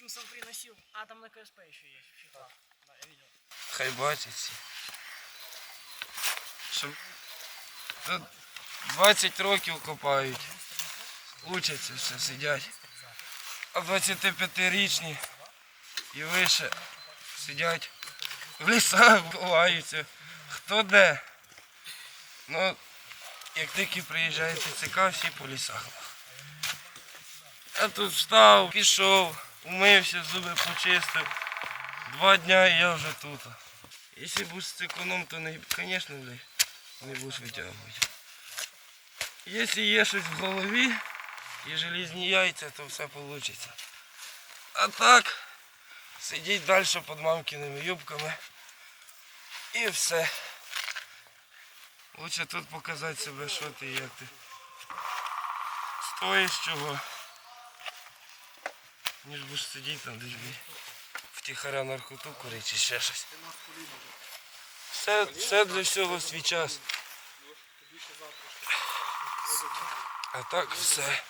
Симпсон приносил. А, там на КСП еще есть. Фифа. Да, я видел. Хай бачать всі. Щоб тут 20 років копають. Учаться все, сидять. А 25-річні і вище сидять в лісах, ховаються. Хто де? Ну, як тільки приїжджає ТЦК, всі по лісах. Я тут встав, пішов, умився, зуби почистив. Два дня і я вже тут. Якщо будеш з економ, то не, звісно, не будеш витягувати. Якщо є щось в голові і желізні яйця, то все вийде. А так, сидіть далі під мамкиними юбками і все. Лучше тут показати себе, що ти як ти. Стоїш чого. Ніж будеш сидіти там десь втіхаря наркоту курити чи ще щось. Все, все для всього свій час. А так все.